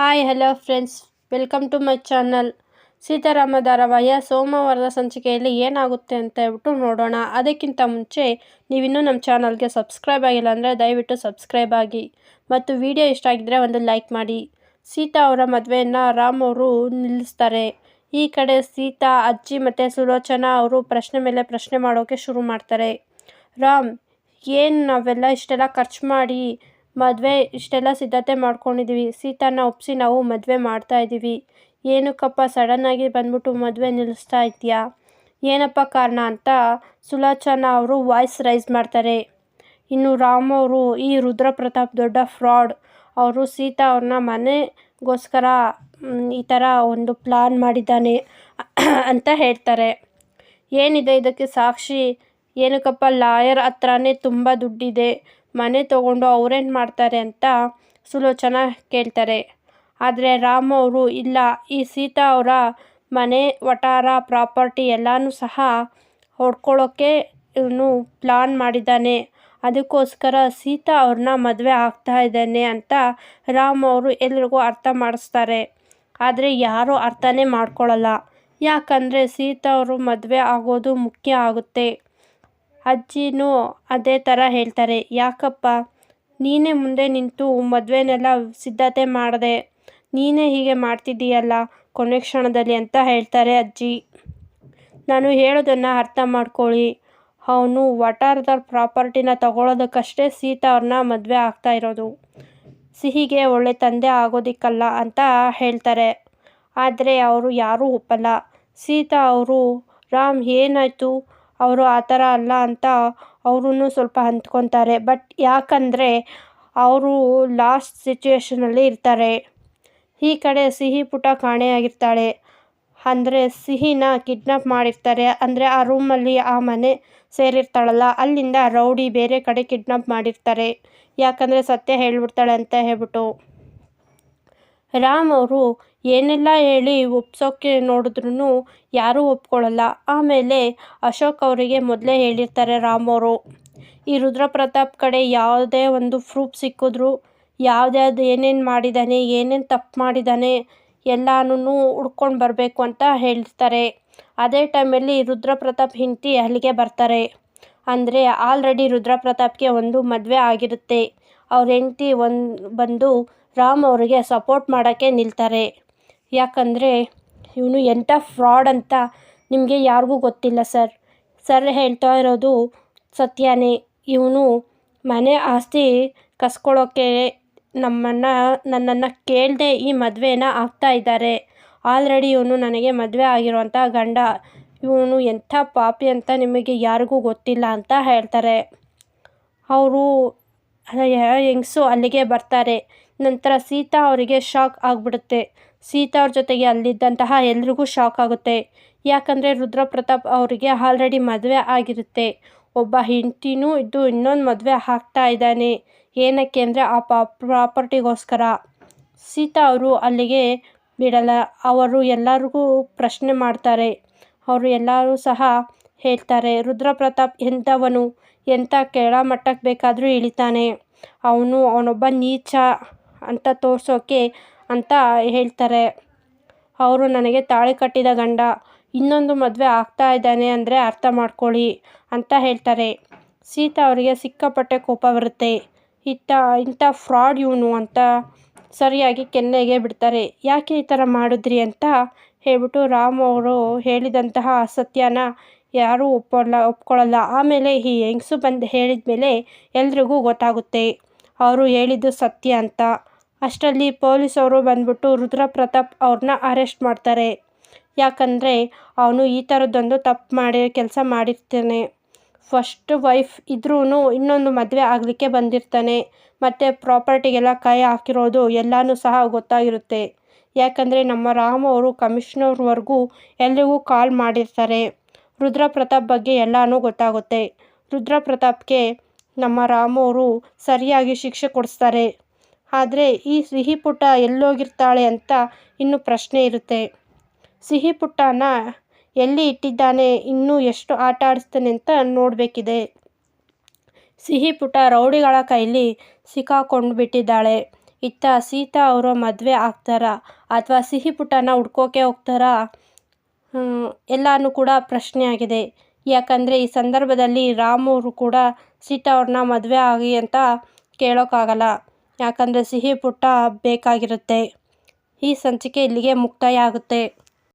Hi hello friends welcome to my channel Seetharama ಧಾರಾವಾಹಿಯ ಸೋಮವಾರದ ಸಂಚಿಕೆಯಲ್ಲಿ ಏನಾಗುತ್ತೆ ಅಂತ ಹೇಳ್ಬಿಟ್ಟು ನೋಡೋಣ. ಅದಕ್ಕಿಂತ ಮುಂಚೆ ನೀವಿನ್ನೂ ನಮ್ಮ ಚಾನಲ್ಗೆ ಸಬ್ಸ್ಕ್ರೈಬ್ ಆಗಿಲ್ಲ ಅಂದರೆ ದಯವಿಟ್ಟು ಸಬ್ಸ್ಕ್ರೈಬ್ ಆಗಿ. ಮತ್ತು ವಿಡಿಯೋ ಇಷ್ಟ ಆಗಿದ್ದರೆ ಒಂದು ಲೈಕ್ ಮಾಡಿ. ಸೀತಾ ಅವರ ಮದುವೆಯನ್ನು ರಾಮ್ ಅವರು ನಿಲ್ಲಿಸ್ತಾರೆ. ಈ ಕಡೆ ಸೀತಾ, ಅಜ್ಜಿ ಮತ್ತು ಸುಲೋಚನಾ ಅವರು ಪ್ರಶ್ನೆ ಮೇಲೆ ಪ್ರಶ್ನೆ ಮಾಡೋಕ್ಕೆ ಶುರು ಮಾಡ್ತಾರೆ. ರಾಮ್, ಏನು ನಾವೆಲ್ಲ ಇಷ್ಟೆಲ್ಲ ಖರ್ಚು ಮಾಡಿ ಮದುವೆ ಇಷ್ಟೆಲ್ಲ ಸಿದ್ಧತೆ ಮಾಡ್ಕೊಂಡಿದ್ದೀವಿ ಸೀತಾನ ಒಪ್ಪಿಸಿ ನಾವು ಮದುವೆ ಮಾಡ್ತಾ ಇದ್ದೀವಿ ಏನಕ್ಕಪ್ಪ ಸಡನ್ನಾಗಿ ಬಂದ್ಬಿಟ್ಟು ಮದುವೆ ನಿಲ್ಲಿಸ್ತಾ ಇದೆಯಾ ಏನಪ್ಪ ಕಾರಣ ಅಂತ ಸುಲಾಚನ ಅವರು ವಾಯ್ಸ್ ರೈಸ್ ಮಾಡ್ತಾರೆ. ಇನ್ನು ರಾಮ್ ಅವರು, ಈ ರುದ್ರ ಪ್ರತಾಪ್ ದೊಡ್ಡ ಫ್ರಾಡ್ ಅವರು ಸೀತಾ ಅವ್ರನ್ನ ಮನೆಗೋಸ್ಕರ ಈ ಥರ ಒಂದು ಪ್ಲಾನ್ ಮಾಡಿದ್ದಾನೆ ಅಂತ ಹೇಳ್ತಾರೆ. ಏನಿದೆ ಇದಕ್ಕೆ ಸಾಕ್ಷಿ? ಏನಕ್ಕಪ್ಪ ಲಾಯರ್ ಹತ್ರನೇ ತುಂಬ ದುಡ್ಡಿದೆ. ಮನೆ ತೊಗೊಂಡು ಅವ್ರೇನು ಮಾಡ್ತಾರೆ ಅಂತ ಸುಲೋಚನ ಕೇಳ್ತಾರೆ. ಆದರೆ ರಾಮ್ ಅವರು ಇಲ್ಲ. ಈ ಸೀತಾ ಅವರ ಮನೆ ವಟಾರ ಪ್ರಾಪರ್ಟಿ ಎಲ್ಲನೂ ಸಹ ಹೊಡ್ಕೊಳ್ಳೋಕ್ಕೆ ಇವನು ಪ್ಲಾನ್ ಮಾಡಿದ್ದಾನೆ. ಅದಕ್ಕೋಸ್ಕರ ಸೀತಾ ಅವ್ರನ್ನ ಮದುವೆ ಆಗ್ತಾ ಇದ್ದಾನೆ ಅಂತ ರಾಮ್ ಅವರು ಎಲ್ರಿಗೂ ಅರ್ಥ ಮಾಡಿಸ್ತಾರೆ. ಆದರೆ ಯಾರೂ ಅರ್ಥನೇ ಮಾಡ್ಕೊಳ್ಳಲ್ಲ ಯಾಕಂದರೆ ಸೀತಾ ಅವರು ಮದುವೆ ಆಗೋದು ಮುಖ್ಯ ಆಗುತ್ತೆ. ಅಜ್ಜಿನೂ ಅದೇ ಥರ ಹೇಳ್ತಾರೆ, ಯಾಕಪ್ಪ? ನೀನೇ ಮುಂದೆ ನಿಂತು ಮದುವೆನೆಲ್ಲ ಸಿದ್ಧತೆ ಮಾಡಿದೆ, ನೀನೇ ಹೀಗೆ ಮಾಡ್ತಿದ್ದೀಯಲ್ಲ ಕೊನೆ ಕ್ಷಣದಲ್ಲಿ ಅಂತ ಹೇಳ್ತಾರೆ ಅಜ್ಜಿ. ನಾನು ಹೇಳೋದನ್ನು ಅರ್ಥ ಮಾಡ್ಕೊಳ್ಳಿ. ಅವನು ವಟಾರದ ಪ್ರಾಪರ್ಟಿನ ತಗೊಳ್ಳೋದಕ್ಕಷ್ಟೇ ಸೀತಾ ಅವ್ರನ್ನ ಮದುವೆ ಆಗ್ತಾ ಇರೋದು. ಸಿಹಿಗೆ ಒಳ್ಳೆ ತಂದೆ ಆಗೋದಿಕ್ಕಲ್ಲ ಅಂತ ಹೇಳ್ತಾರೆ. ಆದರೆ ಅವರು ಯಾರೂ ಒಪ್ಪಲ್ಲ. ಸೀತಾ ಅವರು, ರಾಮ್, ಏನಾಯಿತು? ಅವರು ಆ ಥರ ಅಲ್ಲ ಅಂತ ಅವ್ರೂ ಸ್ವಲ್ಪ ಅಂದ್ಕೊತಾರೆ. ಬಟ್ ಯಾಕಂದರೆ ಅವರು ಲಾಸ್ಟ್ ಸಿಚುವೇಶನಲ್ಲಿ ಇರ್ತಾರೆ. ಈ ಕಡೆ ಸಿಹಿ ಪುಟ ಕಾಣೆಯಾಗಿರ್ತಾಳೆ ಅಂದರೆ ಸಿಹಿನ ಕಿಡ್ನಾಪ್ ಮಾಡಿರ್ತಾರೆ. ಅಂದರೆ ಆ ರೂಮಲ್ಲಿ ಆ ಮನೆ ಸೇರಿರ್ತಾಳಲ್ಲ, ಅಲ್ಲಿಂದ ರೌಡಿ ಬೇರೆ ಕಡೆ ಕಿಡ್ನಾಪ್ ಮಾಡಿರ್ತಾರೆ. ಯಾಕಂದರೆ ಸತ್ಯ ಹೇಳ್ಬಿಡ್ತಾಳೆ ಅಂತ ಹೇಳ್ಬಿಟ್ಟು. ರಾಮ್ ಅವರು ಏನೆಲ್ಲ ಹೇಳಿ ಒಪ್ಸೋಕ್ಕೆ ನೋಡಿದ್ರೂ ಯಾರೂ ಒಪ್ಕೊಳ್ಳಲ್ಲ. ಆಮೇಲೆ ಅಶೋಕ್ ಅವರಿಗೆ ಮೊದಲೇ ಹೇಳಿರ್ತಾರೆ ರಾಮ್ ಅವರು, ಈ ರುದ್ರ ಪ್ರತಾಪ್ ಕಡೆ ಯಾವುದೇ ಒಂದು ಪ್ರೂಫ್ ಸಿಕ್ಕಿದ್ರು, ಯಾವುದ್ಯಾವ್ದು ಏನೇನು ಮಾಡಿದ್ದಾನೆ ಏನೇನು ತಪ್ಪು ಮಾಡಿದ್ದಾನೆ ಎಲ್ಲನೂ ಹುಡ್ಕೊಂಡು ಬರಬೇಕು ಅಂತ ಹೇಳ್ತಾರೆ. ಅದೇ ಟೈಮಲ್ಲಿ ರುದ್ರಪ್ರತಾಪ್ ಹೆಂಡತಿ ಅಲ್ಲಿಗೆ ಬರ್ತಾರೆ. ಅಂದರೆ ಆಲ್ರೆಡಿ ರುದ್ರಪ್ರತಾಪ್ಗೆ ಒಂದು ಮದುವೆ ಆಗಿರುತ್ತೆ. ಅವ್ರ ಹೆಂಡತಿ ಒಂದು ಬಂದು ರಾಮ್ ಅವರಿಗೆ ಸಪೋರ್ಟ್ ಮಾಡೋಕ್ಕೆ ನಿಲ್ತಾರೆ. ಯಾಕಂದರೆ ಇವನು ಎಂಥ ಫ್ರಾಡ್ ಅಂತ ನಿಮಗೆ ಯಾರಿಗೂ ಗೊತ್ತಿಲ್ಲ ಸರ್. ಸರ್ ಹೇಳ್ತಾ ಇರೋದು ಸತ್ಯನೇ. ಇವನು ಮನೆ ಆಸ್ತಿ ಕಸ್ಕೊಳ್ಳೋಕ್ಕೆ ನಮ್ಮನ್ನು, ನನ್ನನ್ನು ಕೇಳದೆ ಈ ಮದುವೆನ ಆಗ್ತಾ ಇದ್ದಾರೆ. ಆಲ್ರೆಡಿ ಇವನು ನನಗೆ ಮದುವೆ ಆಗಿರುವಂಥ ಗಂಡ. ಇವನು ಎಂಥ ಪಾಪಿ ಅಂತ ನಿಮಗೆ ಯಾರಿಗೂ ಗೊತ್ತಿಲ್ಲ ಅಂತ ಹೇಳ್ತಾರೆ. ಅವರು ಹೆಂಗಸು ಅಲ್ಲಿಗೆ ಬರ್ತಾರೆ. ನಂತರ ಸೀತಾ ಅವರಿಗೆ ಶಾಕ್ ಆಗಿಬಿಡುತ್ತೆ. ಸೀತಾ ಅವ್ರ ಜೊತೆಗೆ ಅಲ್ಲಿದ್ದಂತಹ ಎಲ್ರಿಗೂ ಶಾಕ್ ಆಗುತ್ತೆ. ಯಾಕಂದರೆ ರುದ್ರಪ್ರತಾಪ್ ಅವರಿಗೆ ಆಲ್ರೆಡಿ ಮದುವೆ ಆಗಿರುತ್ತೆ. ಒಬ್ಬ ಹೆಂಡ್ತಿನೂ ಇದ್ದು ಇನ್ನೊಂದು ಮದುವೆ ಹಾಕ್ತಾ ಇದ್ದಾನೆ. ಏನಕ್ಕೆ ಅಂದರೆ ಆ ಪಾ ಪ್ರಾಪರ್ಟಿಗೋಸ್ಕರ ಸೀತಾ ಅವರು ಅಲ್ಲಿಗೆ ಬಿಡಲ್ಲ. ಅವರು ಎಲ್ಲರಿಗೂ ಪ್ರಶ್ನೆ ಮಾಡ್ತಾರೆ. ಅವರು ಎಲ್ಲರೂ ಸಹ ಹೇಳ್ತಾರೆ, ರುದ್ರಪ್ರತಾಪ್ ಎಂಥವನು? ಎಂಥ ಕೆಳಮಟ್ಟಕ್ಕೆ ಬೇಕಾದರೂ ಇಳಿತಾನೆ. ಅವನು ಅವನೊಬ್ಬ ನೀಚ. ಅಂತ ತೋರಿಸೋಕ್ಕೆ ಅಂತ ಹೇಳ್ತಾರೆ. ಅವರು ನನಗೆ ತಾಳಿ ಕಟ್ಟಿದ ಗಂಡ, ಇನ್ನೊಂದು ಮದುವೆ ಆಗ್ತಾ ಇದ್ದಾನೆ ಅಂದರೆ ಅರ್ಥ ಮಾಡ್ಕೊಳ್ಳಿ ಅಂತ ಹೇಳ್ತಾರೆ. ಸೀತಾ ಅವರಿಗೆ ಸಿಕ್ಕಾಪಟ್ಟೆ ಕೋಪ ಬರುತ್ತೆ. ಇತ್ತ, ಇಂಥ ಫ್ರಾಡ್ ಇವನು ಅಂತ ಸರಿಯಾಗಿ ಕೆನ್ನೆಗೆ ಬಿಡ್ತಾರೆ. ಯಾಕೆ ಈ ಥರ ಮಾಡಿದ್ರಿ ಅಂತ ಹೇಳ್ಬಿಟ್ಟು ರಾಮ್ ಅವರು ಹೇಳಿದಂತಹ ಅಸತ್ಯನ ಯಾರೂ ಒಪ್ಪಲ್ಲ, ಒಪ್ಕೊಳ್ಳಲ್ಲ. ಆಮೇಲೆ ಈ ಹೆಂಗಸು ಬಂದು ಹೇಳಿದ ಮೇಲೆ ಎಲ್ರಿಗೂ ಗೊತ್ತಾಗುತ್ತೆ. ಅವರು ಹೇಳಿದ್ದು ಸತ್ಯ ಅಂತ. ಅಷ್ಟರಲ್ಲಿ ಪೊಲೀಸವರು ಬಂದ್ಬಿಟ್ಟು ರುದ್ರಪ್ರತಾಪ್ ಅವ್ರನ್ನ ಅರೆಸ್ಟ್ ಮಾಡ್ತಾರೆ. ಯಾಕಂದರೆ ಅವನು ಈ ಥರದ್ದೊಂದು ತಪ್ಪು ಮಾಡಿ ಕೆಲಸ ಮಾಡಿರ್ತಾನೆ. ಫಸ್ಟ್ ವೈಫ್ ಇದ್ರೂ ಇನ್ನೊಂದು ಮದುವೆ ಆಗಲಿಕ್ಕೆ ಬಂದಿರ್ತಾನೆ. ಮತ್ತು ಪ್ರಾಪರ್ಟಿಗೆಲ್ಲ ಕೈ ಹಾಕಿರೋದು ಎಲ್ಲನೂ ಸಹ ಗೊತ್ತಾಗಿರುತ್ತೆ. ಯಾಕಂದರೆ ನಮ್ಮ ರಾಮ್ ಅವರು ಕಮಿಷ್ನರ್ವರೆಗೂ ಎಲ್ರಿಗೂ ಕಾಲ್ ಮಾಡಿರ್ತಾರೆ. ರುದ್ರ ಪ್ರತಾಪ್ ಬಗ್ಗೆ ಎಲ್ಲನೂ ಗೊತ್ತಾಗುತ್ತೆ. ರುದ್ರ ಪ್ರತಾಪ್ಗೆ ನಮ್ಮ ರಾಮ್ ಅವರು ಸರಿಯಾಗಿ ಶಿಕ್ಷೆ ಕೊಡಿಸ್ತಾರೆ. ಆದರೆ ಈ ಸಿಹಿ ಪುಟ ಎಲ್ಲೋಗಿರ್ತಾಳೆ ಅಂತ ಇನ್ನೂ ಪ್ರಶ್ನೆ ಇರುತ್ತೆ. ಸಿಹಿ ಪುಟ್ಟನ ಎಲ್ಲಿ ಇಟ್ಟಿದ್ದಾನೆ, ಇನ್ನೂ ಎಷ್ಟು ಆಟ ಆಡಿಸ್ತಾನೆ ಅಂತ ನೋಡಬೇಕಿದೆ. ಸಿಹಿ ಪುಟ ರೌಡಿಗಳ ಕೈಲಿ ಸಿಕ್ಕಾಕೊಂಡು ಬಿಟ್ಟಿದ್ದಾಳೆ ಇತ್ತ ಸೀತಾ ಅವರು ಮದುವೆ ಆಗ್ತಾರಾ ಅಥವಾ ಸಿಹಿ ಪುಟನ ಹುಡ್ಕೋಕೆ ಹೋಗ್ತಾರಾ? ಎಲ್ಲನೂ ಕೂಡ ಪ್ರಶ್ನೆ ಆಗಿದೆ. ಯಾಕಂದರೆ ಈ ಸಂದರ್ಭದಲ್ಲಿ ರಾಮವರು ಕೂಡ ಸೀತಾ ಅವ್ರನ್ನ ಮದುವೆ ಆಗಿ ಅಂತ ಕೇಳೋಕ್ಕಾಗಲ್ಲ. ಯಾಕಂದರೆ ಸಿಹಿ ಪುಟ್ಟ ಬೇಕಾಗಿರುತ್ತೆ. ಈ ಸಂಚಿಕೆ ಇಲ್ಲಿಗೆ ಮುಕ್ತಾಯ ಆಗುತ್ತೆ.